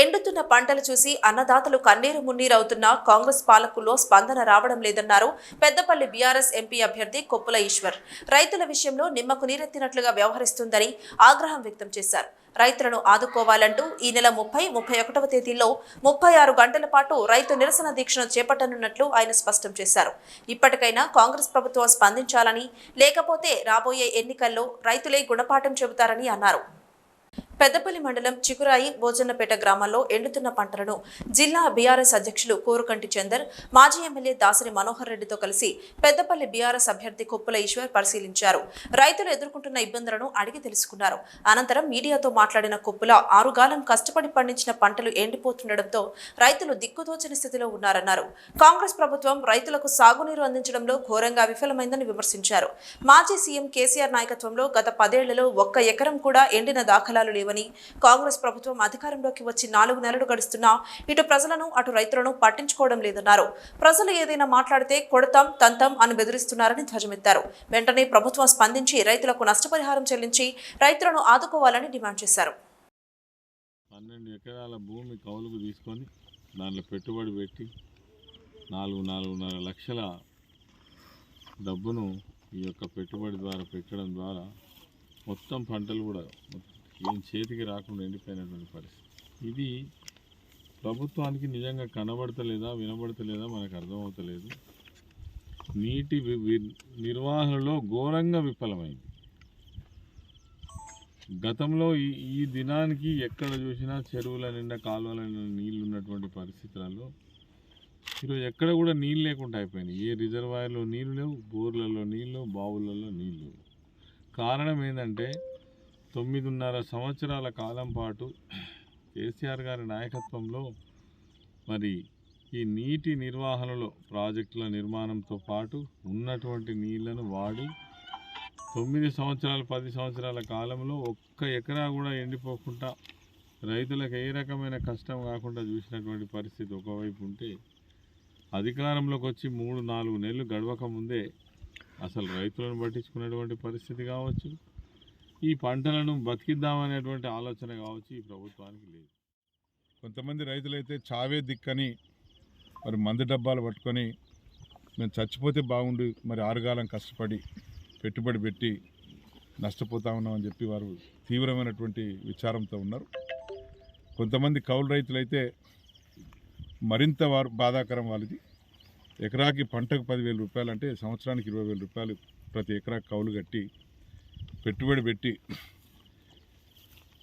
ఎండుతున్న పంటలు చూసి అన్నదాతలు కన్నీరు మున్నీరవుతున్న కాంగ్రెస్ పాలకుల్లో స్పందన రావడం లేదన్నారు పెద్దపల్లి బీఆర్ఎస్ ఎంపీ అభ్యర్థి కొప్పుల ఈశ్వర్. రైతుల విషయంలో నిమ్మకు నీరెత్తినట్లుగా వ్యవహరిస్తుందని ఆగ్రహం వ్యక్తం చేశారు. రైతులను ఆదుకోవాలంటూ ఈ నెల ముప్పై ముప్పై ఒకటవ తేదీలో ముప్పై ఆరు గంటల పాటు రైతు నిరసన దీక్షను చేపట్టనున్నట్లు ఆయన స్పష్టం చేశారు. ఇప్పటికైనా కాంగ్రెస్ ప్రభుత్వం స్పందించాలని లేకపోతే రాబోయే ఎన్నికల్లో రైతులే గుణపాఠం చెబుతారని అన్నారు. పెద్దపల్లి మండలం చికురాయి భోజన్నపేట గ్రామాల్లో ఎండుతున్న పంటలను జిల్లా బీఆర్ఎస్ అధ్యక్షులు కోరుకంటి చందర్ మాజీ ఎమ్మెల్యే దాసరి మనోహర్ రెడ్డితో కలిసి పెద్దపల్లి బీఆర్ఎస్ అభ్యర్థి కొప్పుల ఈశ్వర్ పరిశీలించారు. రైతులు ఎదుర్కొంటున్న ఇబ్బందులను అడిగి తెలుసుకున్నారు. అనంతరం మీడియాతో మాట్లాడిన కొప్పుల ఆరుగాలం కష్టపడి పండించిన పంటలు ఎండిపోతుండటంతో రైతులు దిక్కుతోచని స్థితిలో ఉన్నారన్నారు. కాంగ్రెస్ ప్రభుత్వం రైతులకు సాగునీరు అందించడంలో ఘోరంగా విఫలమైందని విమర్శించారు. మాజీ సీఎం కేసీఆర్ నాయకత్వంలో గత పదేళ్ళలో ఒక్క ఎకరం కూడా ఎండిన దాఖలాలు లేవని కాంగ్రెస్ ప్రభుత్వం అధికారంలోకి వచ్చి నాలుగు నెలలు గడుస్తున్నా ఇటు ప్రజలను అటు రైతులను పట్టించుకోవడం లేదన్నారు. ప్రజలు ఏదైనా మాట్లాడితే కొడతాం తంతం అని బెదిరిస్తున్నారని ధ్వజమెత్తారు. వెంటనే ప్రభుత్వం స్పందించి రైతులకు నష్టపరిహారం చెల్లించి రైతులను ఆదుకోవాలని డిమాండ్ చేశారు. పన్నెండు ఎకరాల భూమి కౌలుకు తీసుకొని దాంట్లో పెట్టుబడి పెట్టి నాలుగు నాలుగున్నర లక్షల డబ్బును ఈ యొక్క పెట్టుబడి ద్వారా పెట్టడం ద్వారా మొత్తం పంటలు కూడా ఏం చేతికి రాకుండా ఎండిపోయినటువంటి పరిస్థితి. ఇది ప్రభుత్వానికి నిజంగా కనబడతలేదా వినబడతలేదా మనకు అర్థమవుతలేదు. నీటి వి- నిర్వహణలో ఘోరంగా విఫలమైంది. గతంలో ఈ ఈ దినానికి ఎక్కడ చూసినా చెరువుల నిండా కాలువల నిండా నీళ్ళు ఉన్నటువంటి పరిస్థితులలో ఈరోజు ఎక్కడ కూడా నీళ్ళు లేకుండా అయిపోయినాయి. ఏ రిజర్వాయర్లో నీళ్ళు లేవు బోర్లలో నీళ్ళు బావులలో నీళ్ళు లేవు. కారణం ఏంటంటే తొమ్మిదిన్నర సంవత్సరాల కాలం పాటు కేసీఆర్ గారి నాయకత్వంలో మరి ఈ నీటి నిర్వహణలో ప్రాజెక్టుల నిర్మాణంతో పాటు ఉన్నటువంటి నీళ్ళను వాడి తొమ్మిది సంవత్సరాలు పది సంవత్సరాల కాలంలో ఒక్క ఎకరా కూడా ఎండిపోకుండా రైతులకు ఏ రకమైన కష్టం కాకుండా చూసినటువంటి పరిస్థితి ఒకవైపు ఉంటే అధికారంలోకి వచ్చి మూడు నాలుగు నెలలు గడవక ముందే అసలు రైతులను పట్టించుకున్నటువంటి పరిస్థితి కావచ్చు. ఈ పంటలను బతికిద్దామనేటువంటి ఆలోచన కావచ్చు ఈ ప్రభుత్వానికి లేదు. కొంతమంది రైతులైతే చావే దిక్కని మరి మందు డబ్బాలు పట్టుకొని మేము చచ్చిపోతే బాగుండు మరి ఆరుగాలం కష్టపడి పెట్టుబడి పెట్టి నష్టపోతా ఉన్నామని చెప్పి వారు తీవ్రమైనటువంటి విచారంతో ఉన్నారు. కొంతమంది కౌలు రైతులైతే మరింత వారు బాధాకరం వాళ్ళది. ఎకరాకి పంటకు పదివేల రూపాయలు అంటే సంవత్సరానికి ఇరవై వేల రూపాయలు ప్రతి ఎకరాకి కౌలు కట్టి పెట్టుబడి పెట్టి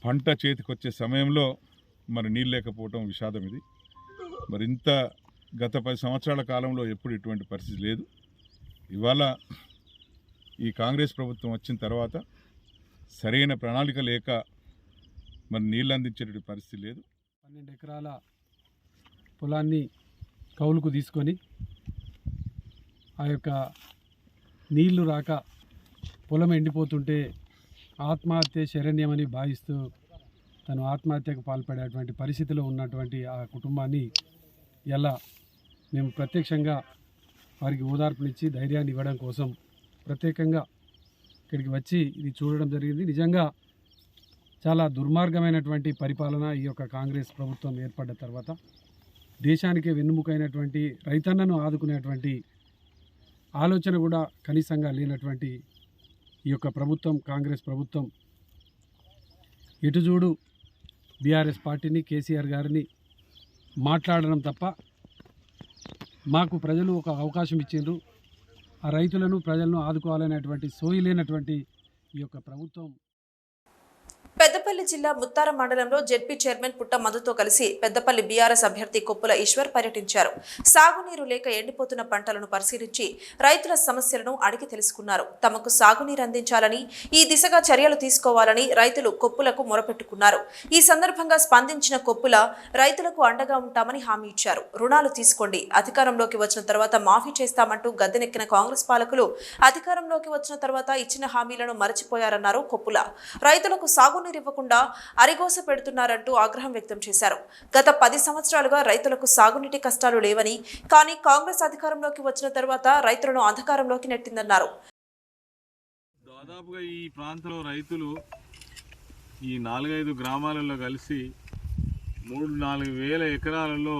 పంట చేతికి వచ్చే సమయంలో మరి నీళ్ళు లేకపోవటం విషాదం ఇది. మరి ఇంత గత పది సంవత్సరాల కాలంలో ఎప్పుడు ఇటువంటి పరిస్థితి లేదు. ఇవాళ ఈ కాంగ్రెస్ ప్రభుత్వం వచ్చిన తర్వాత సరైన ప్రణాళిక లేక మరి నీళ్ళు అందించేటువంటి పరిస్థితి లేదు. పన్నెండు ఎకరాల పొలాన్ని కౌలుకు తీసుకొని ఆ యొక్క నీళ్ళు రాక పొలం ఎండిపోతుంటే ఆత్మహత్య శరణ్యమని భావిస్తూ తను ఆత్మహత్యకు పాల్పడేటువంటి పరిస్థితిలో ఉన్నటువంటి ఆ కుటుంబాన్ని ఎలా మేము ప్రత్యక్షంగా వారికి ఓదార్పునిచ్చి ధైర్యాన్ని ఇవ్వడం కోసం ప్రత్యేకంగా ఇక్కడికి వచ్చి ఇది చూడడం జరిగింది. నిజంగా చాలా దుర్మార్గమైనటువంటి పరిపాలన ఈ యొక్క కాంగ్రెస్ ప్రభుత్వం ఏర్పడ్డ తర్వాత దేశానికి వెన్నుముకైనటువంటి రైతన్నను ఆదుకునేటువంటి ఆలోచన కూడా కనీసంగా లేనటువంటి ఈ యొక్క ప్రభుత్వం కాంగ్రెస్ ప్రభుత్వం ఇటుజూడు బీఆర్ఎస్ పార్టీని కేసీఆర్ గారిని మాట్లాడడం తప్ప మాకు ప్రజలు ఒక అవకాశం ఇచ్చిండ్రు. ఆ రైతులను ప్రజలను ఆదుకోవాలనేటువంటి సోయి లేనటువంటి ఈ యొక్క ప్రభుత్వం పెద్దపల్లి జిల్లా ముత్తారం మండలంలో జెడ్పీ చైర్మన్ పుట్ట మధుతో కలిసి పెద్దపల్లి బీఆర్ఎస్ అభ్యర్థి కొప్పుల ఈశ్వర్ పర్యటించారు. సాగునీరు లేక ఎండిపోతున్న పంటలను పరిశీలించి రైతుల సమస్యలను అడిగి తెలుసుకున్నారు. తమకు సాగునీరు అందించాలని ఈ దిశగా చర్యలు తీసుకోవాలని రైతులు కొప్పులకు మొరపెట్టుకున్నారు. ఈ సందర్భంగా స్పందించిన కొప్పుల రైతులకు అండగా ఉంటామని హామీ ఇచ్చారు. రుణాలు తీసుకోండి. అధికారంలోకి వచ్చిన తర్వాత మాఫీ చేస్తామంటూ గద్దెనెక్కిన కాంగ్రెస్ పాలకులు అధికారంలోకి వచ్చిన తర్వాత ఇచ్చిన హామీలను మరచిపోయారన్నారు కొప్పుల. రైతులకు సాగునీరు ఇవ్వకుండా అరిగోస పెడుతున్నారంటూ ఆగ్రహం వ్యక్తం చేశారు. గత పది సంవత్సరాలుగా రైతులకు సాగునీటి కష్టాలు లేవని కానీ కాంగ్రెస్ అధికారంలోకి వచ్చిన తర్వాత రైతులను అంధకారంలోకి నెట్టిందన్నారు. దాదాపుగా ఈ ప్రాంతంలో రైతులు ఈ నాలుగైదు గ్రామాలలో కలిసి మూడు నాలుగు వేల ఎకరాలలో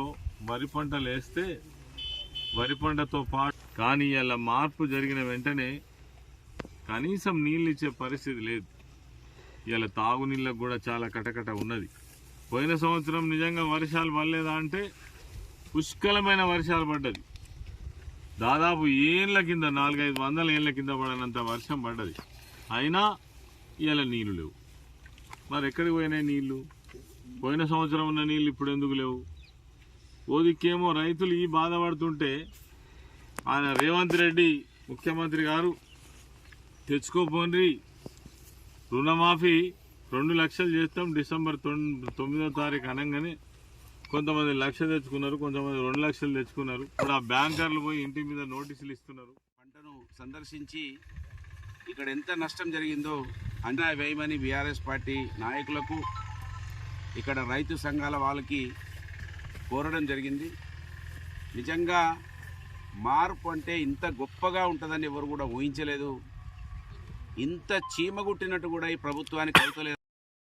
వరి పంటలు వేస్తే వరి పంటతో పాటు కానీ ఇలా మార్పు జరిగిన వెంటనే కనీసం నీళ్ళు ఇచ్చే పరిస్థితి లేదు. ఇలా తాగునీళ్ళకు కూడా చాలా కటకట ఉన్నది. పోయిన సంవత్సరం నిజంగా వర్షాలు పడలేదా అంటే పుష్కలమైన వర్షాలు పడ్డది. దాదాపు ఏళ్ళ కింద నాలుగైదు వందల ఏళ్ళ కింద పడనంత వర్షం పడ్డది. అయినా ఇలా నీళ్ళు లేవు. మరి ఎక్కడికి పోయినాయి నీళ్ళు పోయిన సంవత్సరం ఉన్న నీళ్ళు ఇప్పుడు ఎందుకు లేవు? ఓదికేమో రైతులు ఈ బాధపడుతుంటే ఆయన రేవంత్ రెడ్డి ముఖ్యమంత్రి గారు తెచ్చుకోపోండి రుణమాఫీ రెండు లక్షలు చేస్తాం. డిసెంబర్ తొమ్మిదో తారీఖు అనగానే కొంతమంది లక్ష తెచ్చుకున్నారు కొంతమంది రెండు లక్షలు తెచ్చుకున్నారు. ఇప్పుడు ఆ బ్యాంకర్లు పోయి ఇంటి మీద నోటీసులు ఇస్తున్నారు. పంటను సందర్శించి ఇక్కడ ఎంత నష్టం జరిగిందో అంచనా వేయమని బీఆర్ఎస్ పార్టీ నాయకులకు ఇక్కడ రైతు సంఘాల వాళ్ళకి కోరడం జరిగింది. నిజంగా మార్పు అంటే ఇంత గొప్పగా ఉంటుందని ఎవరు కూడా ఊహించలేదు. ఇంత చీమగుట్టినట్టు కూడా ఈ ప్రభుత్వానికి అవుతలేదు.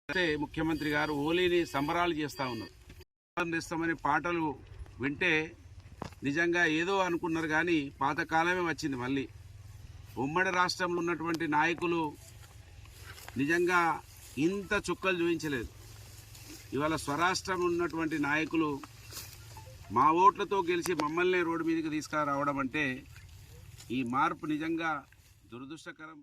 అయితే ముఖ్యమంత్రి గారు హోలీని సంబరాలు చేస్తూ ఉన్నారు. ఇస్తామని పాటలు వింటే నిజంగా ఏదో అనుకున్నారు కానీ పాతకాలమే వచ్చింది మళ్ళీ. ఉమ్మడి రాష్ట్రంలో ఉన్నటువంటి నాయకులు నిజంగా ఇంత చుక్కలు చూపించలేదు. ఇవాళ స్వరాష్ట్రం ఉన్నటువంటి నాయకులు మా ఓట్లతో గెలిచి మమ్మల్ని రోడ్డు మీదకి తీసుకురావడం అంటే ఈ మార్పు నిజంగా దురదృష్టకరం.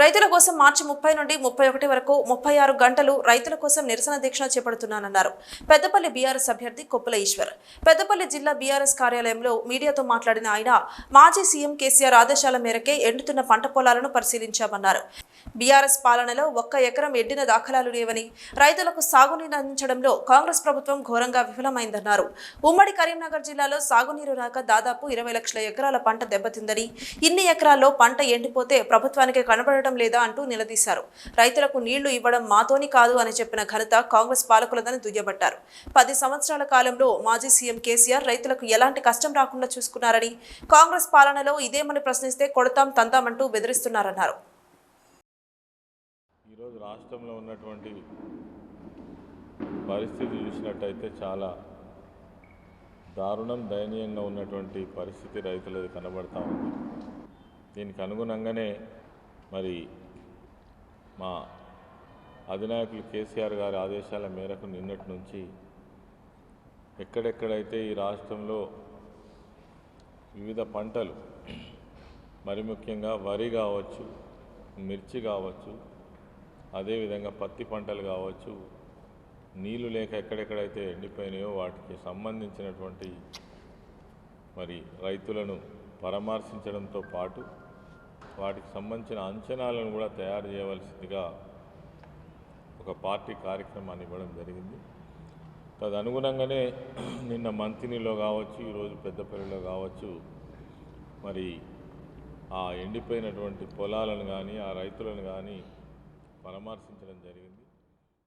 రైతుల కోసం మార్చి ముప్పై నుండి ముప్పై ఒకటి వరకు ముప్పై ఆరు గంటలు రైతుల కోసం నిరసన దీక్ష చేపడుతున్నానన్నారు. పెద్దపల్లి బీఆర్ఎస్ అభ్యర్థి కొప్పుల ఈశ్వర్. పెద్దపల్లి జిల్లా బీఆర్ఎస్ కార్యాలయంలో మీడియాతో మాట్లాడిన ఆయన మాజీ సీఎం కేసీఆర్ ఆదేశాల మేరకే ఎండుతున్న పంట పొలాలను పరిశీలించామన్నారు. బీఆర్ఎస్ పాలనలో ఒక్క ఎకరం ఎండిన దాఖలాలు లేవని రైతులకు సాగునీరు అందించడంలో కాంగ్రెస్ ప్రభుత్వం ఘోరంగా విఫలమైందన్నారు. ఉమ్మడి కరీంనగర్ జిల్లాలో సాగునీరు రాక దాదాపు ఇరవై లక్షల ఎకరాల పంట దెబ్బతిందని ఇన్ని ఎకరాల్లో పంట ఎండిపోతే ప్రభుత్వానికి ఉండటం లేదా అంటూ నిలదీశారు. రైతులకు నీళ్ళు ఇవ్వడం మాతోని కాదు అని చెప్పిన ఘనత కాంగ్రెస్ పాలకులదని దుయ్యబట్టారు. పది సంవత్సరాల కాలంలో మాజీ సీఎం కేసీఆర్ రైతులకు ఎలాంటి కష్టం రాకుండా చూసుకున్నారని కాంగ్రెస్ పాలనలో ఇదేమని ప్రశ్నిస్తే కొడతాం తంతామంటూ బెదిరిస్తున్నారన్నారు. ఈరోజు రాష్ట్రంలో ఉన్నటువంటి పరిస్థితి చూసినట్టయితే చాలా దారుణం దయనీయంగా ఉన్నటువంటి పరిస్థితి రైతులది కనబడతా ఉంది. దీనికి అనుగుణంగానే మరి మా అధినాయకులు కేసీఆర్ గారి ఆదేశాల మేరకు నిన్నటి నుంచి ఎక్కడెక్కడైతే ఈ రాష్ట్రంలో వివిధ పంటలు మరి ముఖ్యంగా వరి కావచ్చు మిర్చి కావచ్చు అదేవిధంగా పత్తి పంటలు కావచ్చు నీళ్ళు లేక ఎక్కడెక్కడైతే ఎండిపోయినాయో వాటికి సంబంధించినటువంటి మరి రైతులను పరామర్శించడంతో పాటు వాటికి సంబంధించిన అంచనాలను కూడా తయారు చేయవలసిందిగా ఒక పార్టీ కార్యక్రమాన్ని ఇవ్వడం జరిగింది. తదనుగుణంగానే నిన్న మంతినిలో కావచ్చు ఈరోజు పెద్దపల్లిలో కావచ్చు మరి ఆ ఎండిపోయినటువంటి పొలాలను కానీ ఆ రైతులను కానీ పరామర్శించడం జరిగింది.